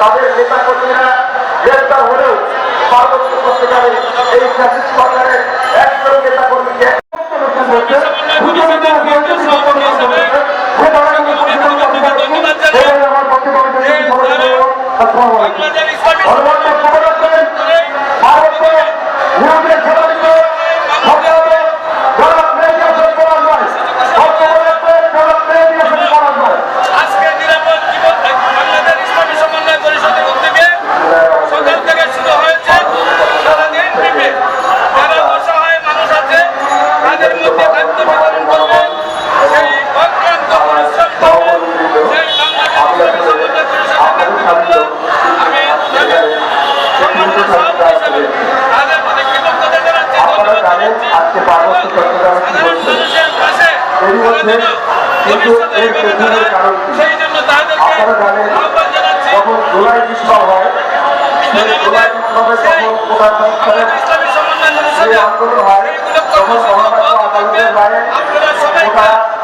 তাদের নেতা কর্মীরা গ্রেপ্তার হলেও পার্বত্য চট্টগ্রামে এই ফ্যাসিস্ট সরকারের একজন নেতা কর্মীকে আজকে পার্বত্য চট্টগ্রামে মধ্যে কিন্তু পেছনের কারণ জন্য তাদেরকে আপনারা জানেন যখন জুলাই বিপ্লব হয় সেই জুলাই বিপ্লবে যখন কোটা সংস্কারের আন্দোলন হয় তখন 三